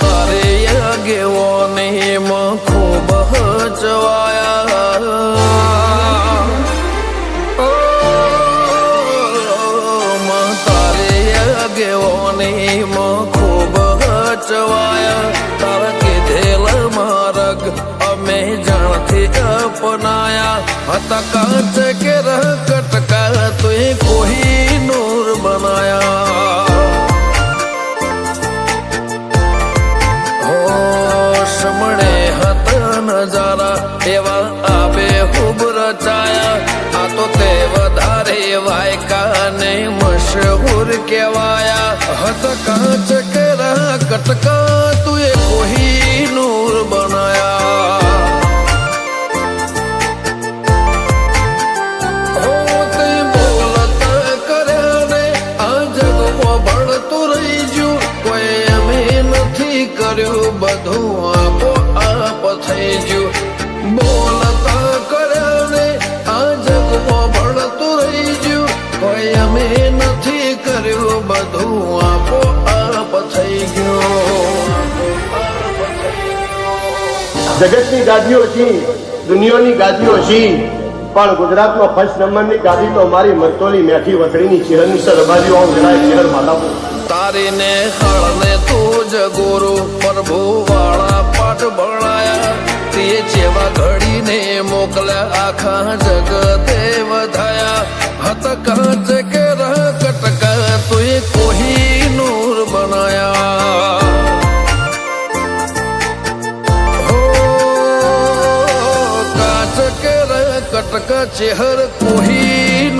તારે આગેવો નેમ ખૂબ હચવાયા તારે આગેવો નેમ ખૂબ હચવાયા. તારા કીધેલ માર્ગ અમે જાણથી અપનાયા. હતા કાચ કાચ કેરા કટકા તુએ કોહી નૂર બનાયા. હો તે બોલત કર્યા ને, આ જગમાં ભણતું રહી ગયું કોઈ અમે નથી કર્યું, બધું આપો આપ થઈ ગયું. બોલતા કર્યા ને, આ જગમાં ભણતું રહી ગયું કોઈ અમે બધું જગતની ગાદીઓ છી, દુનિયાની ગાદીઓ છી. પણ ગુજરાતનો ફર્સ્ટ નંબરની ગાદી તો મારી મરતોલી મેઠી વતડીની ચિહરની સરબાજી બાજુ આવું જરાય ચહેર માતા તારીને હળને તું જ ગુરુ પ્રભુ વાળા પાઠ ભણાયા. તે જેવા ઘડીને મોકલ્યા, આખા જગતે વધાયા. હત કાચ કે કટકા ચેહર કોહી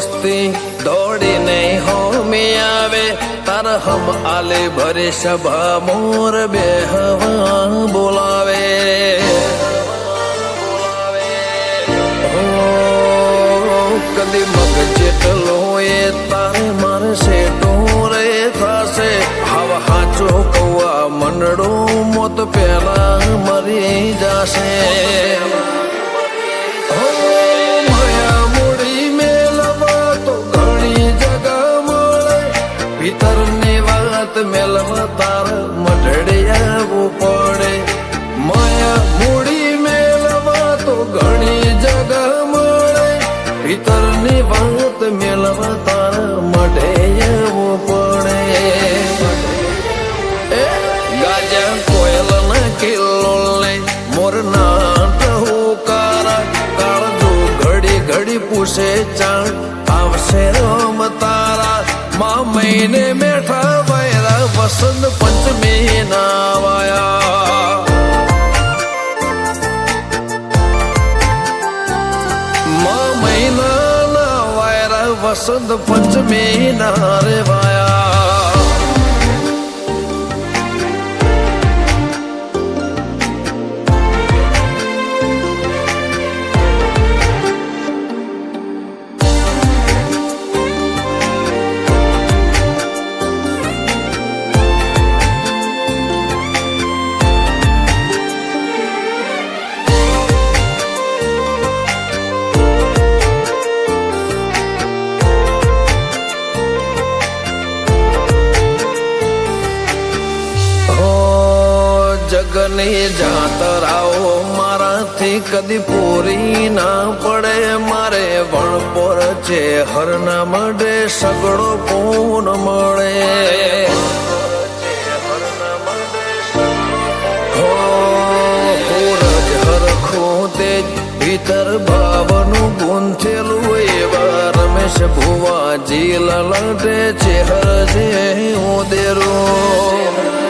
તો વસ્તી દોડીને હોમી આવે તાર હમ આલે ભરે સભા મોર બે હવા બોલાવે કદી મગ જેટલો એ તારે મારે સેટું રે થશે. હવ હાચો કૌવા, મંડળો મોત પેલા મરી જાશે. મેલવા તાર મઢડે આવવું પડે. માયા મૂડી મેલવા તો ઘણી જગ મળે. પિતરની વાત મેલવા તાર મઢે આવવું પડે ગાજા કોયલ ના કિલ્લો લે મોર ના ટહુકારા કાળજો ઘડી ઘડી પૂછે ચાણ, આવશે રમ તારા. મા મહિને મેઠા વૈરા વસંત પંચમી નાવાયા. વાયા મા મહિના ના વાયરા વસંત પંચમી ના રે જગની જાતરાઓ મારાથી કદી પૂરી ના પડે. મારે વણપોર છે હરના મળે સગડો પૂન મળે. હો હોરજ હરખું તે ભીતર ભાવનું ગૂંથેલું એવા રમેશ લલટે છે હર જે ઉદેરું